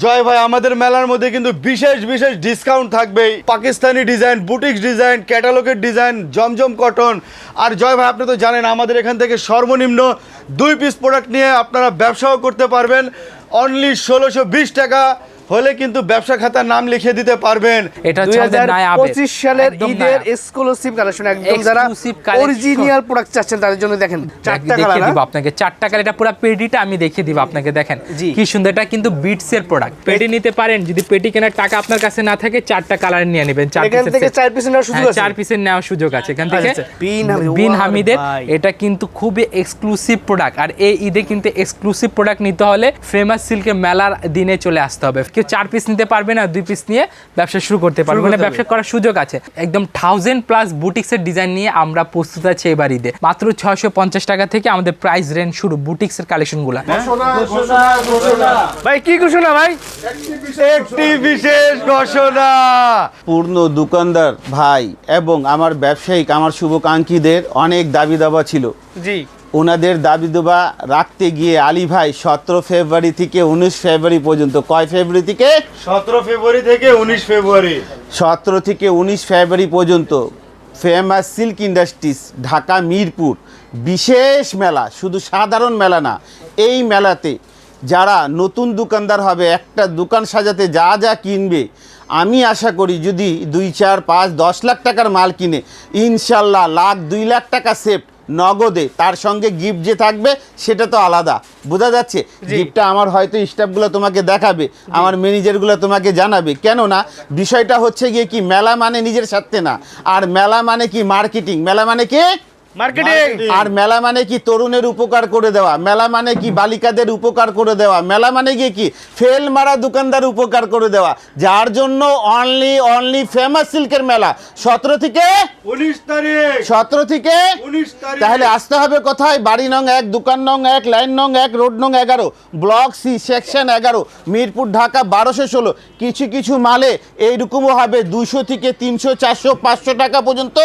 জয় ভাই, আমাদের মেলার মধ্যে কিন্তু বিশেষ বিশেষ ডিসকাউন্ট থাকবে। পাকিস্তানি ডিজাইন বুটিক্স ডিজাইন ক্যাটালগের ডিজাইন জমজম কটন আর জয় ভাই, আপনি তো জানেন, আমাদের এখান থেকে সর্বনিম্ন দুই পিস প্রোডাক্ট নিয়ে আপনারা ব্যবসাও করতে পারবেন। অনলি ষোলোশো টাকা। হলে কিন্তু ব্যবসা খাতার নাম লিখে দিতে পারবেন। এটা সালের ঈদের এক্সক্লুসিভ কালেকশন একদম যারা অরিজিনাল প্রোডাক্ট চাচ্ছেন তাদের জন্য দেখেন চারটা দেখিয়ে দিব আপনাকে। চারটা কালার এটা পুরো পেডিটা আমি দেখিয়ে দিব আপনাকে দেখেন। কি সুন্দর এটা কিন্তু বিটস এর প্রোডাক্ট পেটি নিতে পারেন যদি পেটি কেনার টাকা আপনার কাছে না থাকে চারটা কালার নিয়ে নেবেন চার এখান থেকে চার পিস নেওয়ার সুযোগ হ্যাঁ, আছে। চার পিসের নেওয়ার সুযোগ আছে। এখান থেকে আচ্ছা, বিন হামিদ, বিন হামিদের এটা কিন্তু খুবই এক্সক্লুসিভ প্রোডাক্ট আর এই ঈদে কিন্তু এক্সক্লুসিভ প্রোডাক্ট নিতে হলে ফেমাস সিল্কের মেলার দিনে চলে আসতে হবে। কেউ চার পিস নিতে পারবে না দুই পিস নিয়ে ব্যবসা শুরু করতে পারবে। মানে ব্যবসা করার সুযোগ আছে। একদম থাউজেন্ড প্লাস বুটিক্সের ডিজাইন নিয়ে আমরা প্রস্তুত আছি এবার ঈদে মাত্র ছয়শো পঞ্চাশ টাকা থেকে আমাদের প্রাইস রেঞ্জ শুরু বুটিক্সের কালেকশনগুলো ভাই কি ঘোষণা ভাই? একটি বিশেষ ঘোষণা। পূর্ণ দোকানদার ভাই এবং আমার ব্যবসায়িক আমার শুভকাঙ্ক্ষীদের অনেক দাবি দাবা ছিল। জি। ওনাদের দাবি দাবা রাখতে গিয়ে আলী ভাই সতেরো ফেব্রুয়ারি থেকে উনিশ ফেব্রুয়ারি পর্যন্ত কয় ফেব্রুয়ারি থেকে? সতেরো ফেব্রুয়ারি থেকে উনিশ ফেব্রুয়ারি। সতেরো থেকে উনিশ ফেব্রুয়ারি পর্যন্ত famous silk industries Dhaka Mirpur বিশেষ মেলা শুধু সাধারণ মেলা না এই মেলাতে যারা নতুন দোকানদার হবে একটা দোকান সাজাতে যা যা কিনবে আমি আশা করি যদি দুই চার পাঁচ দশ লাখ টাকার মাল কিনে ইনশাল্লাহ লাখ দুই লাখ টাকা সেফ নগদে তার সঙ্গে গিফট যে থাকবে সেটা তো আলাদা। বোঝা যাচ্ছে? গিফটটা আমার হয়তো স্টাফগুলো তোমাকে দেখাবে আমার ম্যানেজারগুলো তোমাকে জানাবে। কেননা বিষয়টা হচ্ছে গিয়ে কি মেলা মানে নিজের স্বার্থে না। আর মেলা মানে কি মার্কেটিং মেলা মানে কি? মার্কেটিং আর মেলা মানে কি তরুণের উপকার করে দেওয়া? মেলা মানে কি বালিকাদের উপকার করে দেওয়া? মেলা মানে গিয়ে কি? ফেল মারা দোকানদার উপকার করে দেওয়া। যার জন্য অনলি অনলি ফেমাস সিল্কের মেলা। সতেরো থেকে উনিশ তারিখ। সতেরো থেকে উনিশ তারিখ। তাহলে আসতে হবে কোথায়? বাড়ি নং এক দোকান নং এক লাইন নং এক রোড নং এগারো ব্লক সি সেকশন এগারো মিরপুর ঢাকা বারোশো ষোলো। কিছু কিছু মালে এইরকমও হবে। দুশো থেকে তিনশো চারশো পাঁচশো টাকা পর্যন্ত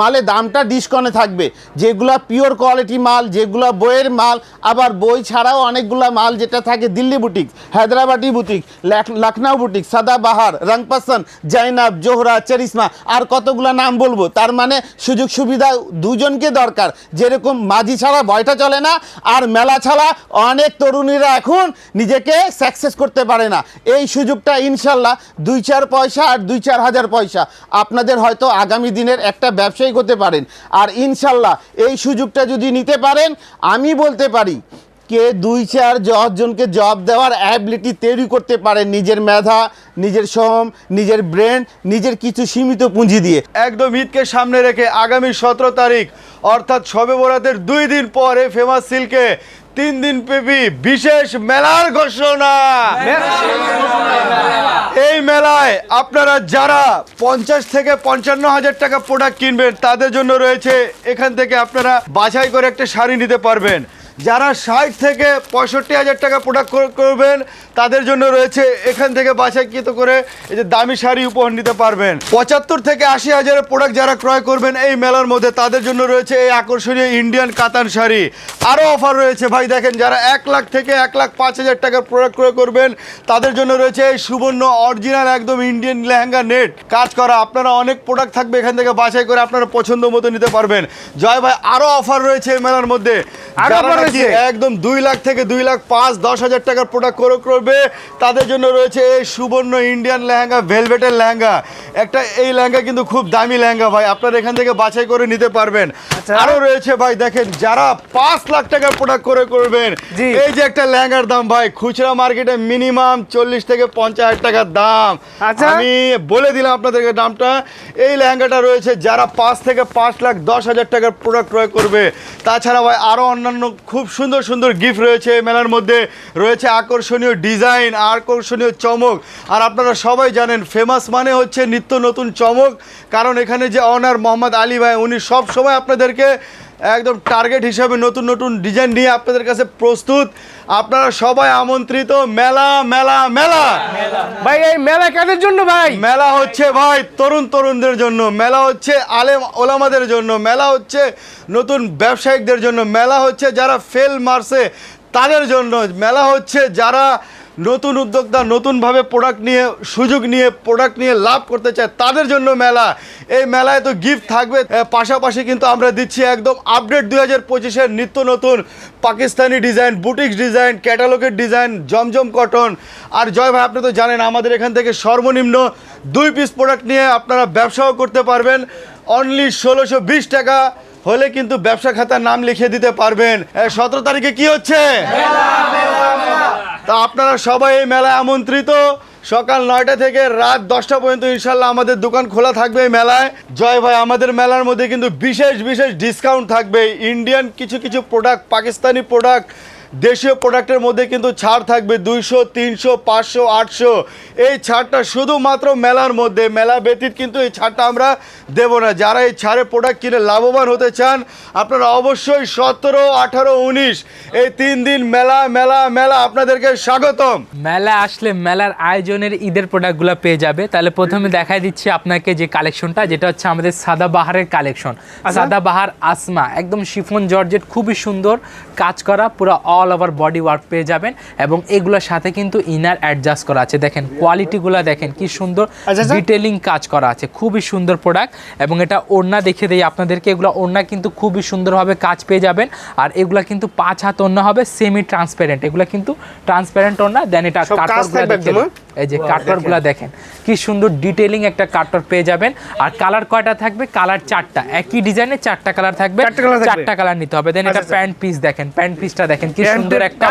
মালে দামটা ডিসকাউন্টে থাকবে। যেগুলা পিওর কোয়ালিটি মাল, যেগুলো বইয়ের মাল, আবার বই ছাড়াও অনেকগুলা মাল যেটা থাকে দিল্লি বুটিক হায়দ্রাবাদি বুটিক লাখ- লখনৌ বুটিক সাদাবাহার, রংপাসন, জাইনাব, জোহরা চরিসমা আর কতগুলা নাম বলব। তার মানে সুযোগ সুবিধা দুজনকে দরকার। যেরকম মাঝি ছাড়া বয়টা চলে না, আর মেলা ছাড়া অনেক তরুণীরা এখন নিজেকে সাকসেস করতে পারে না। এই সুযোগটা ইনশাল্লাহ দুই চার পয়সা আর দুই চার হাজার পয়সা। আপনাদের হয়তো আগামী দিনের একটা ব্যবসায়ী করতে পারেন। আর ইনশাল্লাহ এই সুযোগটা যদি নিতে পারেন, আমি বলতে পারি, কে দুই চার জনকে জব দেওয়ার অ্যাবিলিটি তৈরি করতে পারেন নিজের মেধা, নিজের শ্রম নিজের ব্রেন নিজের কিছু সীমিত পুঁজি দিয়ে। একদম ঈদকে সামনে রেখে আগামী সতেরো তারিখ, অর্থাৎ শবে বরাতের দুই দিন পরে ফেমাস সিল্কে তিন দিন পেবি বিশেষ মেলার ঘোষণা। এই মেলায় আপনারা যারা পঞ্চাশ থেকে পঞ্চান্ন হাজার টাকা প্রোডাক্ট কিনবেন, তাদের জন্য রয়েছে, এখান থেকে আপনারা বাছাই করে একটা শাড়ি নিতে পারবেন। যারা ষাট থেকে পঁয়ষট্টি হাজার টাকা প্রোডাক্ট করবেন তাদের জন্য রয়েছে এখান থেকে বাছাইকৃত করে এই যে দামি শাড়ি উপহার নিতে পারবেন। পঁচাত্তর থেকে আশি হাজারের প্রোডাক্ট যারা ক্রয় করবেন এই মেলার মধ্যে তাদের জন্য রয়েছে এই আকর্ষণীয় ইন্ডিয়ান কাতান শাড়ি। আরও অফার রয়েছে ভাই দেখেন যারা এক লাখ থেকে এক লাখ পাঁচ হাজার টাকার প্রোডাক্ট ক্রয় করবেন তাদের জন্য রয়েছে এই সুবর্ণ অরিজিনাল একদম ইন্ডিয়ান লেহেঙ্গা নেট কাজ করা আপনারা অনেক প্রোডাক্ট থাকবে এখান থেকে বাছাই করে আপনারা পছন্দ মতো নিতে পারবেন। জয় ভাই আরও অফার রয়েছে এই মেলার মধ্যে। আরও একদম দুই লাখ থেকে দুই লাখ পাঁচ দশ হাজার টাকার প্রোডাক্ট করে করবে। তাদের জন্য রয়েছে এই সুবর্ণ ইন্ডিয়ান লেহেঙ্গা ভেলভেটের লেহেঙ্গা। একটা এই লেহেঙ্গা কিন্তু খুব দামি লেহেঙ্গা ভাই আপনারা এখান থেকে বাছাই করে নিতে পারবেন। আচ্ছা। আরও রয়েছে ভাই দেখেন যারা পাঁচ লাখ টাকার প্রোডাক্ট করে করবেন এই যে একটা লেহেঙ্গার দাম ভাই খুচরা মার্কেটে মিনিমাম চল্লিশ থেকে পঞ্চাশ হাজার টাকার দাম। আচ্ছা। আমি বলে দিলাম আপনাদেরকে দামটা। এই লেহেঙ্গাটা রয়েছে যারা পাঁচ থেকে পাঁচ লাখ দশ হাজার টাকার প্রোডাক্ট ক্রয় করবে তাছাড়া ভাই আরও অন্যান্য খুব সুন্দর সুন্দর গিফট রয়েছে এই মেলার মধ্যে। রয়েছে আকর্ষণীয় ডিজাইন আকর্ষণীয় চমক। আর আপনারা সবাই জানেন ফেমাস মানে হচ্ছে নিত্য নতুন চমক। কারণ এখানে যে অনার মোহাম্মদ আলী ভাই, উনি সবসময় আপনাদেরকে একদম টার্গেট হিসাবে নতুন নতুন ডিজাইন নিয়ে আপনাদের কাছে প্রস্তুত। আপনারা সবাই আমন্ত্রিত। মেলা মেলা মেলা। ভাই এই মেলা কাদের জন্য ভাই? মেলা হচ্ছে ভাই তরুণ তরুণদের জন্য। মেলা হচ্ছে আলেম ওলামাদের জন্য। মেলা হচ্ছে নতুন ব্যবসায়িকদের জন্য। মেলা হচ্ছে যারা ফেল মারছে তাদের জন্য। মেলা হচ্ছে যারা নতুন উদ্যোক্তা, নতুনভাবে প্রোডাক্ট নিয়ে, সুযোগ নিয়ে প্রোডাক্ট নিয়ে লাভ করতে চায় তাদের জন্য মেলা। এই মেলায় তো গিফট থাকবে পাশাপাশি কিন্তু আমরা দিচ্ছি একদম আপডেট দুই হাজার পঁচিশের নিত্য নতুন পাকিস্তানি ডিজাইন বুটিক্স ডিজাইন ক্যাটালগের ডিজাইন জমজম কটন আর জয় ভাই, আপনি তো জানেন আমাদের এখান থেকে সর্বনিম্ন দুই পিস প্রোডাক্ট নিয়ে আপনারা ব্যবসাও করতে পারবেন। অনলি ষোলোশো বিশ টাকা হলে কিন্তু ব্যবসা খাতার নাম লিখে দিতে পারবেন। সতেরো তারিখে কি হচ্ছে? তা আপনারা সবাই এই মেলায় আমন্ত্রিত। সকাল নয়টা থেকে রাত দশটা পর্যন্ত ইনশাল্লাহ আমাদের দোকান খোলা থাকবে এই মেলায়। জয় ভাই, আমাদের মেলার মধ্যে কিন্তু বিশেষ বিশেষ ডিসকাউন্ট থাকবে। ইন্ডিয়ান কিছু কিছু প্রোডাক্ট পাকিস্তানি প্রোডাক্ট দেশীয় প্রোডাক্টের মধ্যে কিন্তু ছাড় থাকবে দুইশো তিনশো পাঁচশো আটশো। এই ছাড়টা শুধুমাত্র মেলার মধ্যে মেলা ব্যতীত কিন্তু এই ছাড়টা আমরা দেবো না। যারা এই ছাড়ে প্রোডাক্ট কিনে লাভবান হতে চান আপনারা অবশ্যই সতেরো আঠারো উনিশ এই তিন দিন মেলা মেলা মেলা আপনাদেরকে স্বাগতম। মেলা আসলে মেলার আয়োজনের ঈদের প্রোডাক্টগুলো পেয়ে যাবে। তাহলে প্রথমে দেখাই দিচ্ছি আপনাকে যে কালেকশনটা যেটা হচ্ছে আমাদের সাদা বাহারের কালেকশন। সাদা বাহার আসমা একদম শিফন জর্জেট খুবই সুন্দর কাজ করা পুরো অল ওভার বডি ওয়ার্ক পেয়ে যাবেন এবং এগুলোর সাথে কিন্তু ইনার অ্যাডজাস্ট করা আছে। দেখেন কোয়ালিটিগুলো দেখেন কি সুন্দর আচ্ছা, আচ্ছা। ডিটেলিং কাজ করা আছে। খুবই সুন্দর প্রোডাক্ট এবং এটা ওড়না দেখে দেই আপনাদেরকে। এগুলো ওড়না কিন্তু খুবই সুন্দরভাবে কাজ পেয়ে যাবেন। আর এগুলা কিন্তু পাঁচ হাত ওড়না হবে সেমি ট্রান্সপারেন্ট এগুলা কিন্তু ট্রান্সপারেন্ট ওড়না দেন এটা সব কাজ কাটওয়ার্কগুলো থাকবে দেখে একদম, দিই। এই যে কাটওয়ার্কগুলো দেখেন। কি সুন্দর ডিটেলিং একটা কাটওয়ার্ক পেয়ে যাবেন। আর কালার কয়টা থাকবে? কালার চারটা। একই ডিজাইনের চারটা কালার থাকবে চারটা কালার নিতে হবে। দেন এটা আচ্ছা, আচ্ছা। প্যান্ট পিস দেখেন প্যান্ট পিসটা দেখেন কি সুন্দর একটা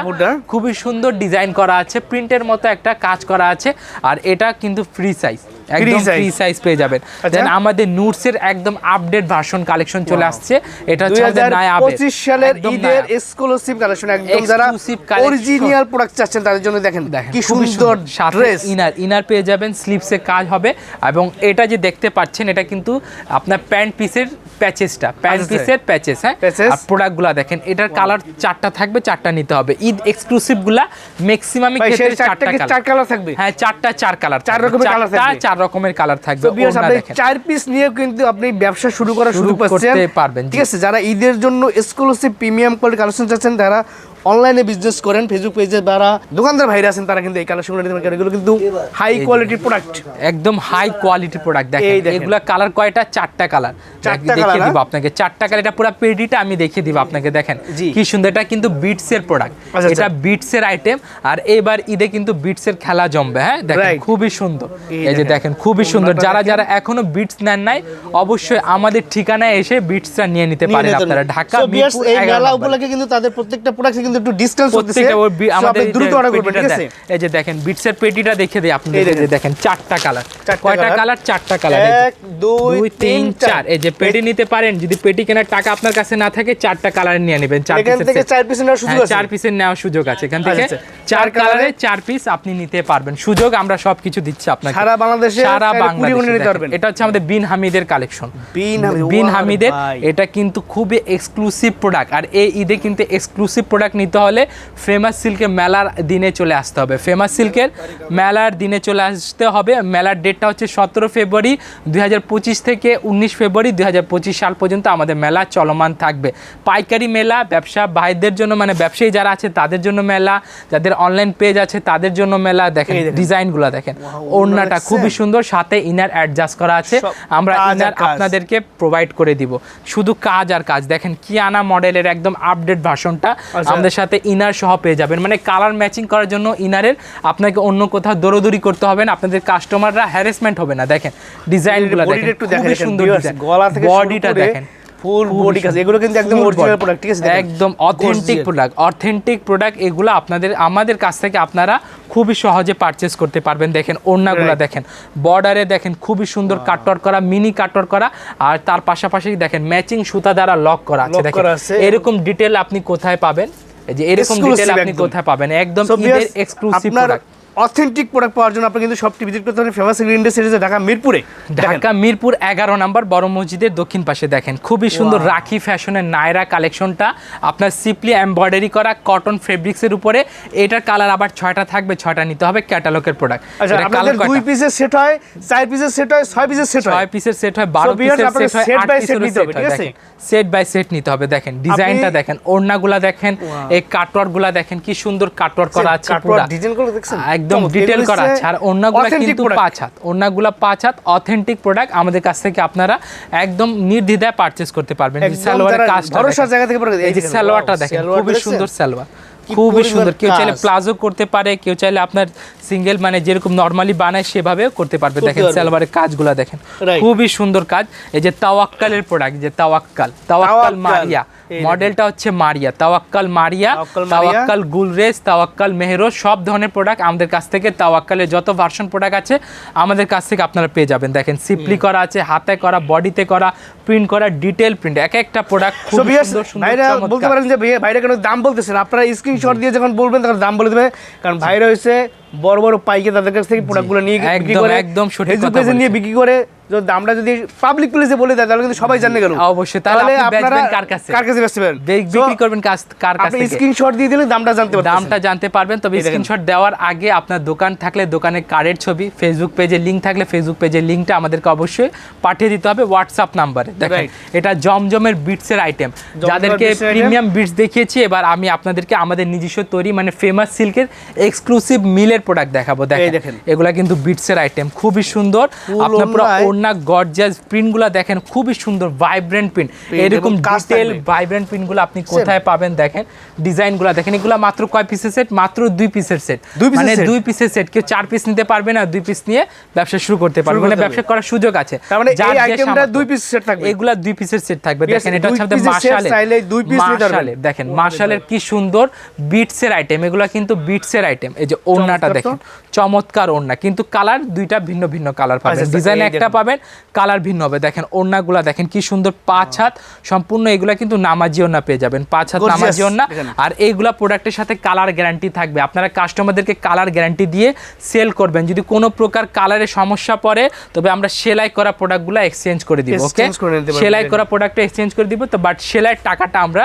খুবই সুন্দর ডিজাইন করা আছে প্রিন্টের মতো একটা কাজ করা আছে আর এটা কিন্তু ফ্রি সাইজ। একদম ফ্রি সাইজ পেয়ে যাবেন। আচ্ছা। দেন আমাদের নুটসের একদম আপডেট ভার্সন কালেকশন চলে আসছে। এটা হচ্ছে আমাদের হাজার নায়া পঁচিশ সালের ঈদের এক্সক্লুসিভ কালেকশন একদম যারা অরিজিনাল প্রোডাক্ট চাচ্ছেন তাদের জন্য দেখেন কি সুন্দর ড্রেস ইনার ইনার পেয়ে যাবেন স্লিপসে কাজ হবে। এবং এটা যে দেখতে পাচ্ছেন এটা কিন্তু আপনার প্যান্ট পিসের প্যাচেসটা প্যান্ট আচ্ছা, পিসের প্যাচেস হ্যাঁ? আর প্রোডাক্টগুলো দেখেন এটার কালার চারটা থাকবে চারটা নিতে হবে। ঈদ এক্সক্লুসিভগুলা ম্যাক্সিমামই ভাই ক্ষেত্রে চারটা কালার চার কালার থাকবে। হ্যাঁ চারটা চার কালার চার রকমের থাকবে। চার রকমের কালার থাকবে চার পিস নিয়ে কিন্তু আপনি ব্যবসা শুরু করা শুরু করতে পারবেন, ঠিক আছে যারা ঈদের জন্য এক্সক্লুসিভ প্রিমিয়াম কোয়ালিটি কালেকশন চাচ্ছেন তারা অনলাইনে বিজনেস করেন ফেসবুক পেজে যারা দোকানদার ভাইরা আছেন তারা কিন্তু এই কালেকশনগুলো নিতে পারেন। এগুলো কিন্তু হাই কোয়ালিটির প্রোডাক্ট একদম হাই কোয়ালিটি প্রোডাক্ট দেখেন। এগুলা কালার কয়টা? চারটা কালার দেখিয়ে দিব হ্যাঁ? আপনাকে। চারটা কালার এটা পুরো পেডিটা আমি দেখিয়ে দিব আপনাকে দেখেন। কি সুন্দর এটা কিন্তু বিটস এর প্রোডাক্ট আচ্ছা, এটা আচ্ছা। বিটস এর আইটেম আর এবার ঈদে কিন্তু বিটস এর খেলা জমবে হ্যাঁ? দেখেন খুবই সুন্দর। এই যে দেখেন। খুবই সুন্দর। যারা যারা এখনও বিটস নেন নাই অবশ্যই আমাদের ঠিকানায় এসে বিটসটা নিয়ে নিতে পারেন আপনারা। ঢাকা viewers, এই মেলা উপলক্ষে কিন্তু তাদের প্রত্যেকটা প্রোডাক্টে কিন্তু একটু বি- So আমাদের দ্রুত অর্ডার করবেন ঠিক আছে? এই যে দেখেন বিটসের পেটিটা দেখে দিই আপনি এই দেখে দেখেন। চারটা কালার কয়টা কালার চারটা কালার এক, দুই, দুই তিন তিন, চার। চার। এই যে পেটি নিতে পারেন যদি পেটি কেনার টাকা আপনার কাছে না থাকে চারটা কালার নিয়ে নেবেন। চার piece-এর থেকে চার পিস নেওয়ার সুযোগ হ্যাঁ, আছে। চার পিসের নেওয়ার সুযোগ আছে। এখান থেকে আচ্ছা, চার চার কালারে চার পিস আপনি নিতে পারবেন। সুযোগ আমরা সবকিছু দিচ্ছি আপনাকে। সারা বাংলাদেশে সারা বাংলাদেশে নিতে পারবেন। এটা হচ্ছে আমাদের বিন হামিদের কালেকশন বিন বিন হামিদের এটা কিন্তু খুবই এক্সক্লুসিভ প্রোডাক্ট আর এই ঈদে কিন্তু এক্সক্লুসিভ প্রোডাক্ট নিতে হলে ফেমাস সিল্কের মেলার দিনে চলে আসতে হবে। ফেমাস সিল্কের মেলার দিনে চলে আসতে হবে। মেলার ডেটটা হচ্ছে সতেরো ফেব্রুয়ারি দুই থেকে উনিশ ফেব্রুয়ারি দুই সাল পর্যন্ত আমাদের মেলা চলমান থাকবে। পাইকারি মেলা ব্যবসা ভাইদের জন্য মানে ব্যবসায়ী যারা আছে তাদের জন্য মেলা যাদের অনলাইন পেজ আছে তাদের জন্য মেলা দেখেন। ডিজাইনগুলো দেখেন। ওড়না ওড়নাটা খুবই সুন্দর সাথে ইনার অ্যাডজাস্ট করা আছে। আমরা ইনার আপনাদেরকে প্রোভাইড করে দিব। শুধু কাজ আর কাজ। দেখেন কি আনা মডেলের একদম আপডেট ভাষণটা আচ্ছা। সাথে ইনার সহ পেয়ে যাবেন। মানে কালার ম্যাচিং করার জন্য ইনারের আপনাকে অন্য কোথাও দৌড়দৌড়ি করতে হবে না। আপনাদের কাস্টমাররা হ্যারাসমেন্ট হবে না। দেখেন ডিজাইনগুলো দেখেন খুবই সুন্দর গলা থেকে বডিটা দেখেন ফুল বডি কাজ এগুলো কিন্তু একদম অরিজিনাল প্রোডাক্ট ঠিক আছে একদম অথেন্টিক প্রোডাক্ট অথেন্টিক প্রোডাক্ট এগুলো আপনাদের আমাদের কাছ থেকে আপনারা খুবই সহজে পারচেস করতে পারবেন। দেখেন ওড়নাগুলো. দেখেন বর্ডারে দেখেন খুবই সুন্দর কাটওয়ার করা মিনি কাটওয়ার করা আর তার পাশাপাশি দেখেন ম্যাচিং সুতা দ্বারা লক করা আছে। দেখেন এরকম ডিটেল আপনি কোথায় পাবেন? যে এরকম ডিটেইল আপনি কোথায় পাবেন? একদম এক্সক্লুসিভ প্রোডাক্ট অথেন্টিক প্রোডাক্ট পাওয়ার জন্য আপনি কিন্তু সবটি ভিজিট করতে পারেন ফেমাস ইন্ডিয়া সিরিজে ঢাকা মিরপুরে। ঢাকা মিরপুর এগারো নাম্বার বড় মসজিদের দক্ষিণ পাশে দেখেন। খুবই সুন্দর রাখি ফ্যাশনের নায়রা কালেকশনটা। আপনার সিপলি এমব্রয়ডারি করা কটন ফেব্রিক্সের উপরে। এটার কালার আবার ছয়টা থাকবে ছয়টা নিতে হবে ক্যাটালগের প্রোডাক্ট আচ্ছা আপনাদের দুই পিসের সেট হয় চার পিসের সেট হয় ছয় পিসের সেট হয়। ছয় পিসের সেট হয় বারো পিসের সেট হয় আট নিতে হবে, হয়। দেখেন সেট বাই সেট নিতে হবে। দেখেন ডিজাইনটা দেখেন ওড়নাগুলা দেখেন এই কাটওয়ার্কগুলা দেখেন কি সুন্দর কাটওয়ার্ক করা আছে পুরা। ডিজাইন করে দেখছেন? একদম ডিটেল করা আছে। আর অন্যগুলো কিন্তু পাঁচ হাত। অন্যগুলো পাঁচ হাত অথেন্টিক প্রোডাক্ট আমাদের কাছ থেকে আপনারা একদম নির্দ্বিধায় পারচেজ করতে পারবেন। সালোয়ারের কাজটা। জায়গা থেকে পরে- এই যে সালোয়ারটা দেখেন খুবই সুন্দর সালোয়ার। খুবই সুন্দর। কেউ চাইলে প্লাজো করতে পারে কেউ চাইলে আপনার সিঙ্গেল মানে যেরকম নর্মালি বানায় সেভাবেও করতে পারবে। দেখেন। সালোয়ারের কাজগুলো দেখেন। খুবই সুন্দর কাজ। এই যে তাওয়াক্কালের প্রোডাক্ট যে তাওয়াক্কাল তাওয়াক্কাল। মারিয়া। মডেলটা হচ্ছে মারিয়া তাওয়াক্কাল মারিয়া তাওয়াক্কাল গুলরেজ তাওয়াক্কাল মেহরোজ সব ধরনের প্রোডাক্ট আমাদের কাছ থেকে তাওয়াক্কালের যত ভার্সন প্রোডাক্ট আছে আমাদের কাছ থেকে আপনারা পেয়ে যাবেন। দেখেন সিপলি করা আছে হাতে করা বডিতে করা প্রিন্ট করা ডিটেল প্রিন্ট এক একটা প্রোডাক্ট খুব সুন্দর সুন্দর বলতে পারেন যে ভাইরা কেন দাম বলতেছেন আপনারা স্ক্রিনশট দিয়ে যখন বলবেন তখন দাম বলে দেবে। কারণ ভাইরা হচ্ছে বড় বড় পাইকে তাদের কাছ থেকে প্রোডাক্টগুলো নিয়ে বিক্রি করে একদম সঠিক কথা নিয়ে বিক্রি করে যদি দামটা যদি পাবলিক প্লেসে বলে দেয় তাহলে কিন্তু সবাই জানে গেল। অবশ্যই, তাহলে আপনি বেচবেন কার কাছে? কার কাছে বেচবেন? বে- বিক্রি করবেন কাছ- কার কাছ আপনি স্ক্রিনশট দিয়ে দিলে দামটা জানতে পারবেন দামটা জানতে পারবেন। তবে স্ক্রিনশট দেওয়ার আগে আপনার দোকান থাকলে দোকানের কার্ডের ছবি ফেসবুক পেজে লিঙ্ক থাকলে ফেসবুক পেজের লিঙ্কটা আমাদেরকে অবশ্যই পাঠিয়ে দিতে হবে হোয়াটসঅ্যাপ নাম্বারে দেখেন এটা জমজমের বিটসের আইটেম যাদেরকে। প্রিমিয়াম বিটস দেখিয়েছি এবার আমি আপনাদেরকে আমাদের নিজস্ব তৈরি মানে ফেমাস সিল্কের এক্সক্লুসিভ মিলের প্রোডাক্ট দেখাবো। দেখেন। এগুলা কিন্তু বিটসের আইটেম খুবই সুন্দর। আপনার পুরো ওড়না গর্জিয়াস প্রিন্টগুলো দেখেন খুবই সুন্দর ভাইব্রেন্ট প্রিন্ট এরকম ডিটেল। ভাইব্রেন্ট প্রিন্টগুলো আপনি কোথায় পাবেন দেখেন ডিজাইনগুলো দেখেন এগুলো মাত্র কয় পিসের সেট মাত্র দুই পিসের সেট মানে দুই পিসের সেট কেউ চার পিস নিতে পারবে না দুই পিস নিয়ে ব্যবসা শুরু করতে পারবে। মানে ব্যবসা করার সুযোগ আছে। মানে এই আইটেমটা দুই পিস সেট থাকবে। এগুলা দুই পিসের সেট থাকবে। দেখেন এটা হচ্ছে মাশালে দুই নিতে দেখেন মাশালের কি সুন্দর বিটসের আইটেম এগুলো কিন্তু বিটসের আইটেম এই যে ওড়নাটা। দেখেন। চমৎকার ওড়না। কিন্তু কালার দুইটা ভিন্ন ভিন্ন কালার পাবেন। আচ্ছা, ডিজাইন একটা পাবেন কালার ভিন্ন হবে। দেখেন ওড়নাগুলা দেখেন কি সুন্দর পাঁচ হাত। সম্পূর্ণ এগুলা কিন্তু নামাজি ওড়না পেয়ে যাবেন। পাঁচ হাত নামাজি ওড়না। আর এইগুলা প্রোডাক্টের সাথে কালার গ্যারান্টি থাকবে। আপনারা কাস্টমারদেরকে কালার গ্যারান্টি দিয়ে সেল করবেন। যদি কোনো প্রকার কালারের সমস্যা পড়ে তবে আমরা সেলাই করা প্রোডাক্টগুলো এক্সচেঞ্জ করে দিব ওকে। সেলাই করা প্রোডাক্টটা এক্সচেঞ্জ করে দিব তো বাট সেলাইয়ের টাকাটা আমরা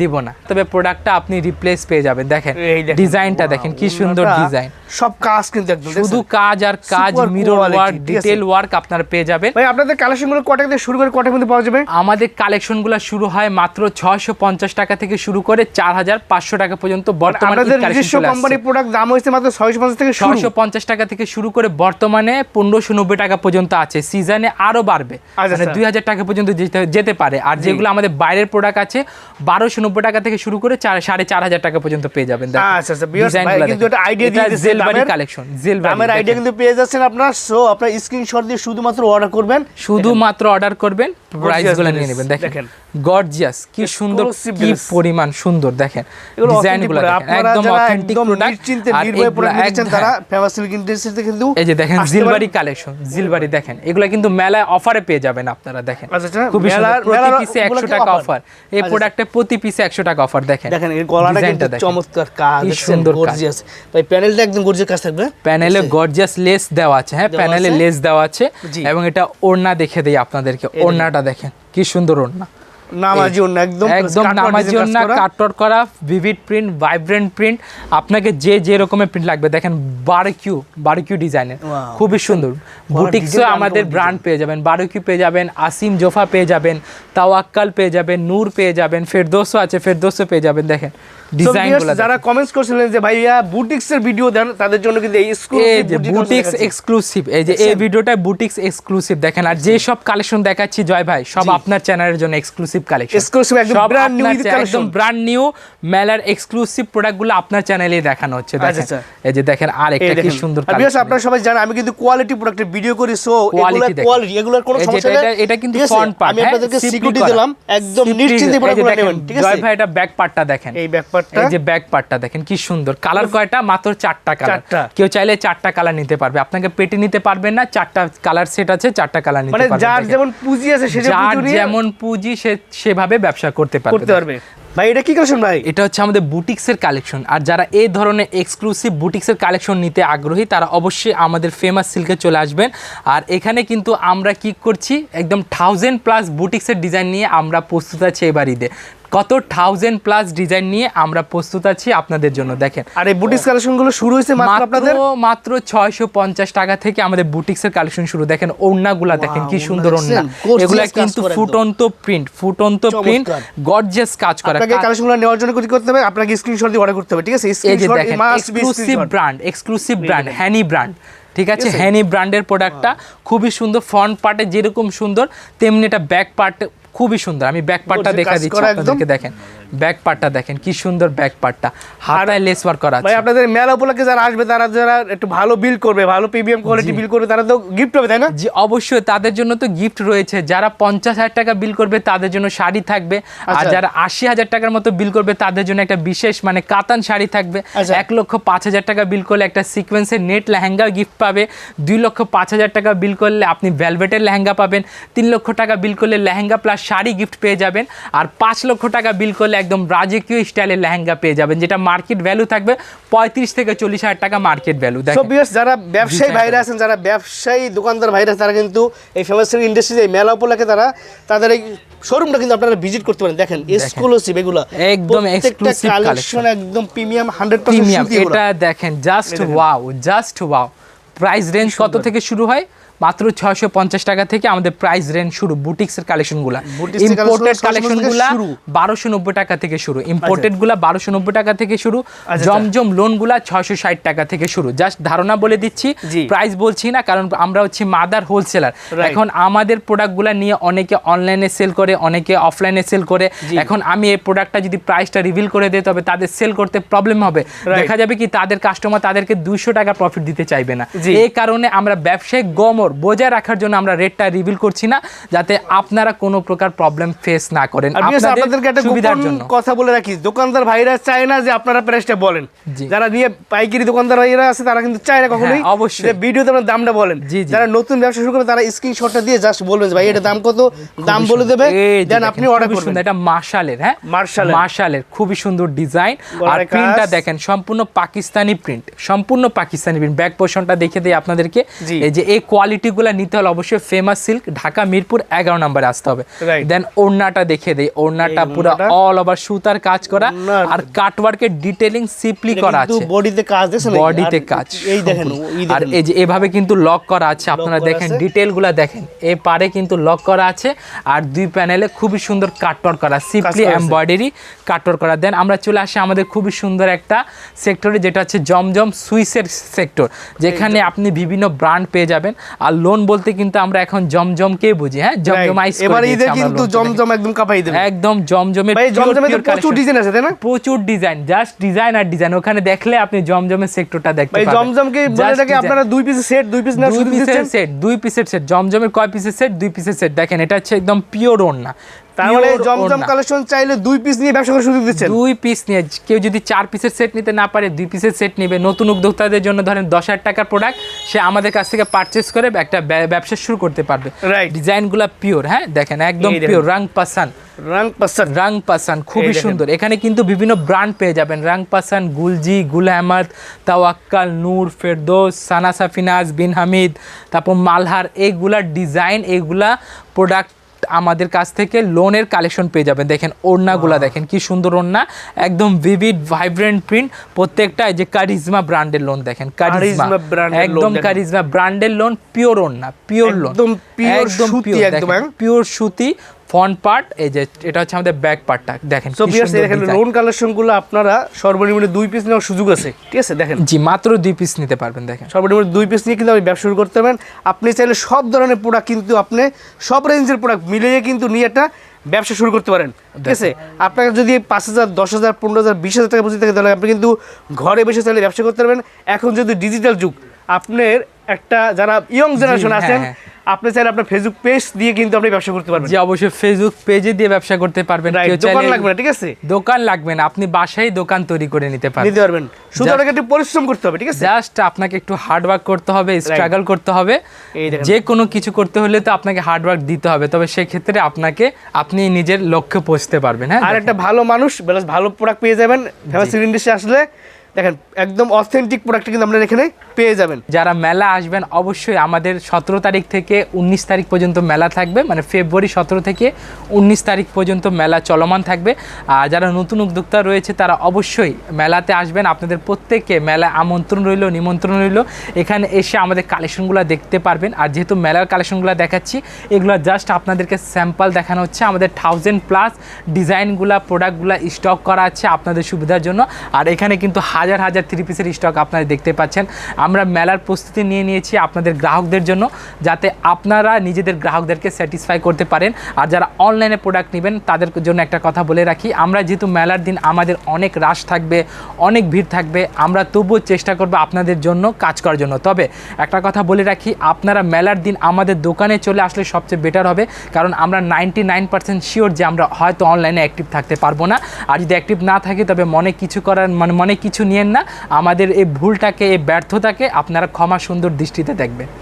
দিব না। তবে প্রোডাক্টটা আপনি রিপ্লেস পেয়ে যাবেন। দেখেন। ডিজাইনটা দেখেন কি সুন্দর ডিজাইন। সব কাজ কিন্তু একদম শুধু কাজ আর কাজ মিরর ওয়ার্ক ডিটেল ওয়ার্ক আপনারা পেয়ে যাবেন। ভাই আপনাদের কালেকশনগুলো থেকে শুরু করে কটার মধ্যে পাওয়া যাবে? আমাদের কালেকশনগুলো শুরু হয় মাত্র ছয়শো পঞ্চাশ টাকা থেকে শুরু করে চার হাজার পাঁচশো টাকা পর্যন্ত বর্তমানে আপনাদের নিজস্ব কোম্পানি প্রোডাক্ট দাম হয়েছে মাত্র ছয়শো পঞ্চাশ থেকে শুরু। ছয়শো পঞ্চাশ টাকা থেকে শুরু করে বর্তমানে পনেরোশো নব্বই টাকা পর্যন্ত আছে। সিজনে আরও বাড়বে। আচ্ছা, মানে আচ্ছা। দুই হাজার টাকা পর্যন্ত যেতে যেতে পারে। আর যেগুলো আমাদের বাইরের প্রোডাক্ট আছে বারোশো নব্বই টাকা থেকে শুরু করে চার সাড়ে চার হাজার টাকা পর্যন্ত পেয়ে যাবেন। আচ্ছা, আচ্ছা, ভাই কিন্তু। একটা idea দিয়ে এটা জেলবাড়ি। কালেকশন জেলবাড়ি দামের আইডিয়া কিন্তু পেয়ে যাচ্ছেন আপনার সো আপনার স্ক্রিনশট দিয়ে শুধুমাত্র অর্ডার করবেন শুধুমাত্র অর্ডার করবেন প্রাইসগুলো নিয়ে নেবেন দেখেন। গর্জিয়াস কি সুন্দর কি পরিমাণ সুন্দর দেখেন এগুলো ডিজাইন authentic দেখেন আপনারা একদম অথেন্টিক প্রোডাক্ট নির্ভয়ে প্রোডাক্ট তারা ফেমাস সিল্ক ইন্ডাস্ট্রিতে কিন্তু এই যে দেখেন জিলবাড়ি কালেকশন জিলবাড়ি দেখেন এগুলো কিন্তু মেলায় অফারে পেয়ে যাবেন আপনারা দেখেন। আচ্ছা, আচ্ছা, সুন্দর প্রতি পিসে ওগুলো একশো কি টাকা অফার এই আচ্ছা, প্রোডাক্টে প্রতি পিসে একশো টাকা অফার দেখেন। দেখেন এর গলাটা কিন্তু চমৎকার কাজ কি সুন্দর গর্জিয়াস ভাই প্যানেলটা একদম গর্জিয়াস কাজ থাকবে প্যানেলে গর্জিয়াস লেস দেওয়া আছে হ্যাঁ প্যানেলে লেস দেওয়া আছে এবং এটা ওড়না দেখে দেই আপনাদেরকে ওড়নাটা দেখেন কি সুন্দর ওড়না। নামাজি অন্য একদম একদম নামাজি ডিজাইন ওড়না করা। ভিভিড প্রিন্ট ভাইব্রেন্ট প্রিন্ট আপনাকে যে যে রকমের প্রিন্ট লাগবে দেখেন বারকিউ বারকিউ ডিজাইনের. খুবই সুন্দর। বুটিক্সও আমাদের ব্র্যান্ড পেয়ে যাবেন। বারকিউ পেয়ে যাবেন আসিম জোফা পেয়ে যাবেন তাওয়াক্কাল পেয়ে যাবেন নূর পেয়ে যাবেন ফেরদোসও আছে ফেরদোসও পেয়ে যাবেন দেখেন ডিজাইনগুলো যারা কমেন্টস করছিলেন যে ভাইয়া বুটিক্স এর ভিডিও দেন তাদের জন্য কিন্তু এই বুটিক্স এক্সক্লুসিভ এই যে এই ভিডিওটা বুটিক্স এক্সক্লুসিভ দেখেন। আর যে সব কালেকশন দেখাচ্ছি জয় ভাই সব আপনার চ্যানেলের জন্য এক্সক্লুসিভ কালেকশন Exclusive, একদম new with একদম ব্র্যান্ড নিউ মেলার এক্সক্লুসিভ প্রোডাক্টগুলো আপনার চ্যানেলেই দেখানো হচ্ছে। দেখেন আচ্ছা। এই যে দেখেন আর একটা কি সুন্দর viewers, আপনারা সবাই জানেন আমি কিন্তু কোয়ালিটি প্রোডাক্টের ভিডিও করি সো এগুলা। কোয়ালিটি এগুলোর কোনো সমস্যা নেই। এটা কিন্তু ফ্রন্ট পার্ট আমি আপনাদেরকে সিকিউরিটি দিলাম একদম নিশ্চিন্তে নিশ্চিন্তে প্রোডাক্ট নেবেন ঠিক আছে? জয় ভাই এটা ব্যাক পার্টটা দেখেন। এই ব্যাক পার্টটা এই যে ব্যাক পার্টটা দেখেন কি সুন্দর। কালার কয়টা? মাত্র চারটা কালার। কেউ চাইলে চারটা কালার নিতে পারবে। আপনাকে পেটে নিতে পারবেন না চারটা কালার সেট আছে চারটা কালার নিতে মানে যার যেমন পুঁজি আছে সে যেমন পুঁজি সে সেভাবে ব্যবসা করতে পারবে করতে পারবে। ভাই এটা কি কালেকশন ভাই? এটা হচ্ছে আমাদের বুটিক্সের কালেকশন আর যারা এই ধরনের এক্সক্লুসিভ বুটিক্সের কালেকশন নিতে আগ্রহী তারা অবশ্যই আমাদের ফেমাস সিল্কে চলে আসবেন। আর এখানে কিন্তু আমরা কি করছি একদম থাউজেন্ড প্লাস বুটিক্সের ডিজাইন নিয়ে আমরা প্রস্তুত আছি এবার ঈদে কত থাউজেন্ড প্লাস ডিজাইন নিয়ে আমরা প্রস্তুত আছি আপনাদের জন্য দেখেন। আর এই বুটিক্স কালেকশনগুলো শুরু হয়েছে মাত্র আপনাদের? মাত্র ছয়শো পঞ্চাশ টাকা থেকে আমাদের বুটিক্সের কালেকশন শুরু। দেখেন ওড়নাগুলা দেখেন কি সুন্দর ওড়না। এগুলা কিন্তু ফুটন্ত প্রিন্ট ফুটন্ত প্রিন্ট। গর্জিয়াস কাজ করা। আপনাকে কালেকশনগুলো নেওয়ার জন্য কি করতে হবে? আপনাকে স্ক্রিনশট দিয়ে অর্ডার করতে হবে ঠিক আছে? এই যে স্ক্রিনশট দেখেন must be exclusive brand exclusive brand honey brand ঠিক আছে? হ্যানি ব্র্যান্ডের প্রোডাক্টটা খুবই সুন্দর ফ্রন্ট পার্টে যেরকম সুন্দর তেমনি এটা ব্যাক পার্ট খুবই সুন্দর। আমি ব্যাক পার্টটা দেখা দিচ্ছি আপনাদেরকে দেখেন। ব্যাক পার্টটা দেখেন কি সুন্দর ব্যাক পার্টটা হাতায় লেস ওয়ার্ক করা ভাই আপনাদের মেলা উপলক্ষে যারা আসবে তারা যারা একটু ভালো বিল করবে ভালো প্রিমিয়াম কোয়ালিটি বিল করবে তারা তো গিফট হবে তাই না? জি অবশ্যই তাদের জন্য তো গিফট রয়েছে। যারা পঞ্চাশ হাজার টাকা বিল করবে তাদের জন্য শাড়ি থাকবে। আর আচ্ছা। যারা আশি হাজার টাকার মতো বিল করবে তাদের জন্য একটা বিশেষ মানে কাতান শাড়ি থাকবে। আচ্ছা। এক লক্ষ পাঁচ হাজার টাকা বিল করলে একটা সিকোয়েন্সের নেট লেহেঙ্গা গিফট পাবে। দুই লক্ষ পাঁচ হাজার টাকা বিল করলে আপনি ভেলভেটের লেহেঙ্গা পাবেন। তিন লক্ষ টাকা বিল করলে লেহেঙ্গা প্লাস শাড়ি গিফট পেয়ে যাবেন। আর পাঁচ লক্ষ টাকা বিল করলে একদম রাজকীয় স্টাইলের লেহেঙ্গা পেয়ে যাবেন যেটা মার্কেট ভ্যালু থাকবে পঁয়ত্রিশ থেকে চল্লিশ হাজার টাকা মার্কেট ভ্যালু যারা ব্যবসায়ী ভাইরা আছেন যারা ব্যবসায়ী দোকানদার ভাইরা তারা কিন্তু এই ফেমাস ইন্ডাস্ট্রিজ এই মেলা উপলক্ষে তারা তাদের এই শোরুমটা কিন্তু আপনারা ভিজিট করতে পারেন। দেখেন এক্সক্লুসিভ এগুলো। একদম exclusive কালেকশন একদম প্রিমিয়াম হান্ড্রেড প্রিমিয়াম এটা দেখেন just wow just wow price range কত থেকে শুরু হয়? মাত্র ছয়শো পঞ্চাশ টাকা থেকে আমাদের প্রাইস রেঞ্জ শুরু বুটিক্সের কালেকশনগুলো ইম্পোর্টেড কালেকশনগুলো বারোশো নব্বই টাকা থেকে শুরু। ইম্পোর্টেডগুলা বারোশো নব্বই টাকা থেকে শুরু। আচ্ছা। জমজম লোনগুলা ছয়শো ষাট টাকা থেকে শুরু। জাস্ট ধারণা বলে দিচ্ছি প্রাইস বলছি না কারণ আমরা হচ্ছে মাদার হোলসেলার এখন আমাদের প্রোডাক্টগুলো নিয়ে অনেকে অনলাইনে সেল করে অনেকে অফলাইনে সেল করে। এখন আমি এই প্রোডাক্টটা যদি প্রাইসটা রিভিল করে দিই তবে তাদের সেল করতে প্রবলেম হবে। দেখা যাবে কি তাদের কাস্টমার তাদেরকে দুইশো টাকা প্রফিট দিতে চাইবে না। এই কারণে আমরা ব্যবসায়িক গমর বজায় রাখার জন্য আমরা রেটটা রিভিল করছি না যাতে আপনারা কোনো প্রকার প্রবলেম ফেস না করেন। আপনাদেরকে একটা সুবিধার জন্য। কথা বলে রাখি দোকানদার ভাইরা চায় না যে আপনারা প্রাইসটা বলেন। যারা নিয়ে পাইকারি দোকানদার ভাইরা আছে তারা কিন্তু চায় না কখনোই হ্যাঁ, অবশ্যই। যে ভিডিওতে আপনার দামটা বলেন। যারা নতুন ব্যবসা শুরু করবে তারা স্ক্রিনশটটা দিয়ে জাস্ট বলবেন ভাই এটা দাম কত? দাম বলে দেবে দেন আপনি অর্ডার করবেন। এটা মার্শালের হ্যাঁ? মার্শালের। মার্শালের খুবই সুন্দর ডিজাইন আর প্রিন্টটা দেখেন সম্পূর্ণ পাকিস্তানি প্রিন্ট সম্পূর্ণ পাকিস্তানি প্রিন্ট ব্যাক পোর্শনটা দেখে দিই আপনাদেরকে। এই যে এই কোয়ালিটিগুলো নিতে হলে অবশ্যই ফেমাস সিল্ক ঢাকা মিরপুর এগারো নম্বরে আসতে হবে। দেন ওড়নাটা দেখে দেই। ওড়নাটা পুরো অল ওভার সুতার কাজ করা। আর কাটওয়ার্কের ডিটেলিং সিম্পলি করা আছে। বডিতে কাজ দেখছেন বডিতে কাজ। এই দেখেন আর এই যে এভাবে কিন্তু লক করা আছে। আপনারা দেখেন। ডিটেলগুলো দেখেন। এ পারে কিন্তু লক করা আছে। আর দুই প্যানেলে খুবই সুন্দর কাটওয়ার করা। সিম্পলি করা এমব্রয়ডারি কাটওয়ার করা। দেন আমরা চলে আসি আমাদের খুবই সুন্দর একটা সেক্টরে যেটা হচ্ছে জমজম সুইসের সেক্টর যেখানে আপনি বিভিন্ন ব্র্যান্ড পেয়ে যাবেন। আর লোন বলতে কিন্তু আমরা এখন জমজমকে বুঝি হ্যাঁ? জমজম আইস এবার ঈদে কিন্তু জমজম একদম কাঁপাই দেবে। একদম জমজমের ভাই জমজমে তো প্রচুর ডিজাইন আছে তাই না? প্রচুর ডিজাইন জাস্ট ডিজাইন আর ডিজাইন ওখানে দেখলে আপনি জমজমের সেক্টরটা দেখতে পাবেন ভাই জমজম জমজমকে বলে থাকে আপনারা দুই পিসের সেট দুই পিস না দুই পিসের সেট দুই পিসের সেট জমজমের কয় পিসের সেট দুই পিসের সেট দেখেন এটা হচ্ছে একদম পিওর ওড়না। মানে জমজম কালেকশন চাইলে দুই পিস নিয়ে ব্যবসা করে সুযোগ দিচ্ছেন। দুই পিস নিয়ে কেউ যদি চার পিসের সেট নিতে না পারে দুই পিসের সেট নেবে। নতুন উদ্যোক্তাদের জন্য ধরেন দশ হাজার টাকার প্রোডাক্ট সে আমাদের কাছ থেকে পারচেস করে একটা ব্যবসা শুরু করতে পারবে. ডিজাইনগুলো পিওর হ্যাঁ? দেখেন একদম। পিওর রাং পাসান রাং পাসার রাং পাসান খুবই সুন্দর। এখানে কিন্তু বিভিন্ন ব্র্যান্ড পেয়ে যাবেন। রাং পাসান গুলজি গুল আহমদ তাওয়াক্কাল নূর ফেরদোস সানা সাফিনাজ বিন হামিদ তারপর মালহার এইগুলা ডিজাইন এইগুলা প্রোডাক্ট আমাদের কাছ থেকে লোনের কালেকশন পেয়ে যাবেন। দেখেন ওড়নাগুলো দেখেন কি সুন্দর ওড়না। একদম ভিভিড ভাইব্রেন্ট প্রিন্ট প্রত্যেকটা যে কারিজমা ব্র্যান্ডের লোন দেখেন কারিজমা একদম। কারিজমা ব্র্যান্ডের লোন পিওর ওড়না পিওর লোন একদম pure সুতি একদম? পিওর সুতি ফ্রন্ট পার্ট এই যে এটা হচ্ছে আমাদের ব্যাক পার্টটা দেখেন সো কি বিয়ার্স দেখেন লোন কালেকশনগুলো আপনারা সর্বনিম্ন দুই পিস নেওয়ার সুযোগ আছে ঠিক আছে দেখেন। জি মাত্র দুই পিস নিতে পারবেন দেখেন। সর্বনিম্ন দুই পিস নিয়ে কিন্তু আপনি ব্যবসা শুরু করতে পারেন আপনি চাইলে সব ধরনের প্রোডাক্ট কিন্তু আপনি সব রেঞ্জের প্রোডাক্ট মিলিয়ে কিন্তু নিয়ে একটা ব্যবসা শুরু করতে পারেন ঠিক আছে? আপনাকে যদি পাঁচ হাজার দশ হাজার পনেরো হাজার বিশ হাজার টাকা পুঁজি থাকে তাহলে আপনি কিন্তু ঘরে বসে চাইলে ব্যবসা করতে পারবেন। এখন যদি ডিজিটাল যুগ আপনার একটা যারা ইয়ং জেনারেশন হ্যাঁ, আছেন হ্যাঁ। আপনি চাইলে আপনার ফেসবুক পেজ দিয়ে কিন্তু আপনি ব্যবসা করতে পারবেন। যে অবশ্যই ফেসবুক পেজে দিয়ে ব্যবসা করতে পারবেন। দোকান লাগবে না ঠিক আছে? দোকান লাগবে না আপনি বাসায় দোকান তৈরি করে নিতে পারবেন। নিতে পারবেন। শুধু আপনাকে একটু পরিশ্রম করতে হবে ঠিক আছে? জাস্ট আপনাকে একটু হার্ড ওয়ার্ক করতে হবে স্ট্রাগল করতে হবে। এই দেখেন। যে কোনো কিছু করতে হলে তো আপনাকে হার্ড ওয়ার্ক দিতে হবে তবে সেক্ষেত্রে আপনাকে আপনি নিজের লক্ষ্যে পৌঁছতে পারবেন হ্যাঁ? আর একটা ভালো মানুষ ভালো প্রোডাক্ট পেয়ে যাবেন। ফেমাস ইন্ডাস্ট্রি আসলে দেখেন, একদম অথেন্টিক প্রোডাক্ট কিন্তু আপনারা এখানে পেয়ে যাবেন। যারা মেলা আসবেন, অবশ্যই আমাদের সতেরো তারিখ থেকে উনিশ তারিখ পর্যন্ত মেলা থাকবে মানে ফেব্রুয়ারি সতেরো থেকে উনিশ তারিখ পর্যন্ত মেলা চলমান থাকবে। আর যারা নতুন উদ্যোক্তা রয়েছে, তারা অবশ্যই মেলাতে আসবেন। আপনাদের প্রত্যেককে মেলা আমন্ত্রণ রইল, নিমন্ত্রণ রইল। এখানে এসে আমাদের কালেকশনগুলো দেখতে পারবেন। আর যেহেতু মেলার কালেকশনগুলো দেখাচ্ছি, এগুলো জাস্ট আপনাদেরকে স্যাম্পল দেখানো হচ্ছে। আমাদের থাউজেন্ড প্লাস ডিজাইনগুলো প্রোডাক্টগুলো স্টক করা আছে আপনাদের সুবিধার জন্য। আর এখানে কিন্তু হাজার হাজার থ্রি পিসের স্টক আপনারা দেখতে পাচ্ছেন। আমরা মেলার প্রস্তুতি নিয়ে নিয়েছি আপনাদের গ্রাহকদের জন্য, যাতে আপনারা নিজেদের গ্রাহকদেরকে স্যাটিসফাই করতে পারেন। আর যারা অনলাইনে প্রোডাক্ট নেবেন, তাদের জন্য একটা কথা বলে রাখি, আমরা যেহেতু মেলার দিন আমাদের অনেক রাশ থাকবে, অনেক ভিড় থাকবে, আমরা তবুও চেষ্টা করব আপনাদের জন্য কাজ করার জন্য। তবে একটা কথা বলে রাখি, আপনারা মেলার দিন আমাদের দোকানে চলে আসলে সবচেয়ে বেটার হবে, কারণ আমরা নাইনটি নাইন পার্সেন্ট শিওর যে আমরা হয়তো অনলাইনে অ্যাক্টিভ থাকতে পারব না। আর যদি অ্যাক্টিভ না থাকে, তবে মনে কিছু করার মানে মনে কিছু নিয়েন না। আমাদের এই ভুলটাকে এই ব্যর্থতাকে আপনারা ক্ষমা সুন্দর দৃষ্টিতে দেখবেন।